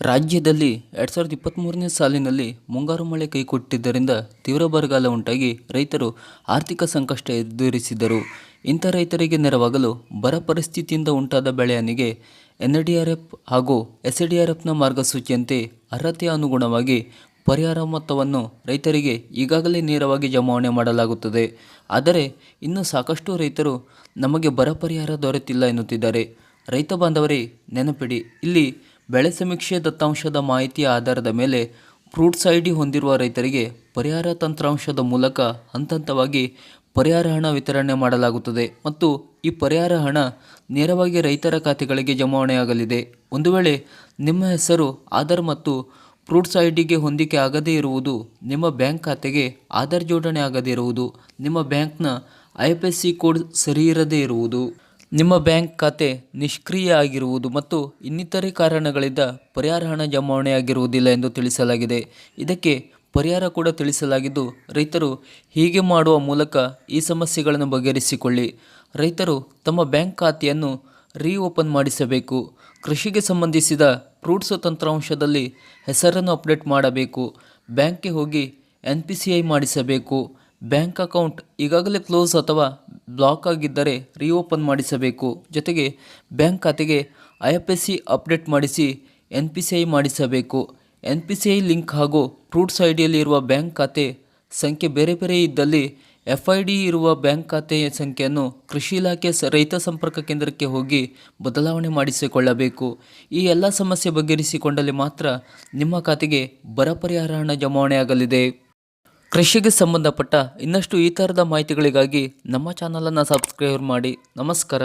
ರಾಜ್ಯದಲ್ಲಿ ಎರಡು ಸಾವಿರದ ಇಪ್ಪತ್ತ್ಮೂರನೇ ಸಾಲಿನಲ್ಲಿ ಮುಂಗಾರು ಮಳೆ ಕೈಕೊಟ್ಟಿದ್ದರಿಂದ ತೀವ್ರ ಬರಗಾಲ ಉಂಟಾಗಿ ರೈತರು ಆರ್ಥಿಕ ಸಂಕಷ್ಟ ಎದುರಿಸಿದರು. ಇಂಥ ರೈತರಿಗೆ ನೆರವಾಗಲು ಬರ ಪರಿಸ್ಥಿತಿಯಿಂದ ಉಂಟಾದ ಬೆಳೆಹಾನಿಗೆ ಎನ್ಡಿಆರ್ಎಫ್ ಹಾಗೂ ಎಸ್ಡಿಆರ್ಎಫ್ನ ಮಾರ್ಗಸೂಚಿಯಂತೆ ಅರ್ಹತೆಯ ಅನುಗುಣವಾಗಿ ಪರಿಹಾರ ಮೊತ್ತವನ್ನು ರೈತರಿಗೆ ಈಗಾಗಲೇ ನೇರವಾಗಿ ಜಮಾವಣೆ ಮಾಡಲಾಗುತ್ತದೆ. ಆದರೆ ಇನ್ನೂ ಸಾಕಷ್ಟು ರೈತರು ನಮಗೆ ಬರ ಪರಿಹಾರ ದೊರೆತಿಲ್ಲ ಎನ್ನುತ್ತಿದ್ದಾರೆ. ರೈತ ಬಾಂಧವರೇ, ನೆನಪಿಡಿ, ಇಲ್ಲಿ ಬೆಳೆ ಸಮೀಕ್ಷೆ ದತ್ತಾಂಶದ ಮಾಹಿತಿಯ ಆಧಾರದ ಮೇಲೆ ಫ್ರೂಟ್ಸ್ ಐ ಡಿ ಹೊಂದಿರುವ ರೈತರಿಗೆ ಪರಿಹಾರ ತಂತ್ರಾಂಶದ ಮೂಲಕ ಹಂತ ಹಂತವಾಗಿ ಪರಿಹಾರ ಹಣ ವಿತರಣೆ ಮಾಡಲಾಗುತ್ತದೆ ಮತ್ತು ಈ ಪರಿಹಾರ ಹಣ ನೇರವಾಗಿ ರೈತರ ಖಾತೆಗಳಿಗೆ ಜಮಾವಣೆಯಾಗಲಿದೆ. ಒಂದು ವೇಳೆ ನಿಮ್ಮ ಹೆಸರು, ಆಧಾರ್ ಮತ್ತು ಫ್ರೂಟ್ಸ್ ಐ ಡಿಗೆ ಹೊಂದಿಕೆ ಆಗದೇ ಇರುವುದು ನಿಮ್ಮ ಬ್ಯಾಂಕ್ ಖಾತೆಗೆ ಆಧಾರ್ ಜೋಡಣೆ ಆಗದೇ ಇರುವುದು, ನಿಮ್ಮ ಬ್ಯಾಂಕ್ನ I F S C code ಸರಿಯಿರದೇ ಇರುವುದು. ನಿಮ್ಮ ಬ್ಯಾಂಕ್ ಖಾತೆ ನಿಷ್ಕ್ರಿಯ ಆಗಿರುವುದು ಮತ್ತು ಇನ್ನಿತರೆ ಕಾರಣಗಳಿಂದ ಪರಿಹಾರ ಹಣ ಜಮಾವಣೆಯಾಗಿರುವುದಿಲ್ಲ ಎಂದು ತಿಳಿಸಲಾಗಿದೆ. ಇದಕ್ಕೆ ಪರಿಹಾರ ಕೂಡ ತಿಳಿಸಲಾಗಿದ್ದು, ರೈತರು ಹೀಗೆ ಮಾಡುವ ಮೂಲಕ ಈ ಸಮಸ್ಯೆಗಳನ್ನು ಬಗೆಹರಿಸಿಕೊಳ್ಳಿ. ರೈತರು ತಮ್ಮ ಬ್ಯಾಂಕ್ ಖಾತೆಯನ್ನು ರೀಓಪನ್ ಮಾಡಿಸಬೇಕು. ಕೃಷಿಗೆ ಸಂಬಂಧಿಸಿದ ಫ್ರೂಟ್ಸ್ ತಂತ್ರಾಂಶದಲ್ಲಿ ಹೆಸರನ್ನು ಅಪ್ಡೇಟ್ ಮಾಡಬೇಕು. ಬ್ಯಾಂಕ್ಗೆ ಹೋಗಿ ಎನ್ ಪಿ ಸಿ ಐ ಮಾಡಿಸಬೇಕು. ಬ್ಯಾಂಕ್ ಅಕೌಂಟ್ ಈಗಾಗಲೇ ಕ್ಲೋಸ್ ಅಥವಾ ಬ್ಲಾಕ್ ಆಗಿದ್ದರೆ ರೀಓಪನ್ ಮಾಡಿಸಬೇಕು. ಜೊತೆಗೆ ಬ್ಯಾಂಕ್ ಖಾತೆಗೆ I F S C update ಮಾಡಿಸಿ ಎನ್ ಪಿ ಸಿ ಐ ಮಾಡಿಸಬೇಕು. N P C I link ಹಾಗೂ ಫ್ರೂಟ್ಸ್ ಐ ಡಿಯಲ್ಲಿರುವ ಬ್ಯಾಂಕ್ ಖಾತೆ ಸಂಖ್ಯೆ ಬೇರೆ ಬೇರೆ ಇದ್ದಲ್ಲಿ ಎಫ್ ಐ ಡಿ ಇರುವ ಬ್ಯಾಂಕ್ ಖಾತೆಯ ಸಂಖ್ಯೆಯನ್ನು ಕೃಷಿ ಇಲಾಖೆ ರೈತ ಸಂಪರ್ಕ ಕೇಂದ್ರಕ್ಕೆ ಹೋಗಿ ಬದಲಾವಣೆ ಮಾಡಿಸಿಕೊಳ್ಳಬೇಕು. ಈ ಎಲ್ಲ ಸಮಸ್ಯೆ ಬಗೆಹರಿಸಿಕೊಂಡಲ್ಲಿ ಮಾತ್ರ ನಿಮ್ಮ ಖಾತೆಗೆ ಬರ ಪರಿಹಾರ ಹಣ ಜಮಾವಣೆಯಾಗಲಿದೆ. ಕೃಷಿಗೆ ಸಂಬಂಧಪಟ್ಟ ಇನ್ನಷ್ಟು ಈ ಥರದ ಮಾಹಿತಿಗಳಿಗಾಗಿ ನಮ್ಮ ಚಾನಲನ್ನು ಸಬ್ಸ್ಕ್ರೈಬ್ ಮಾಡಿ ನಮಸ್ಕಾರ.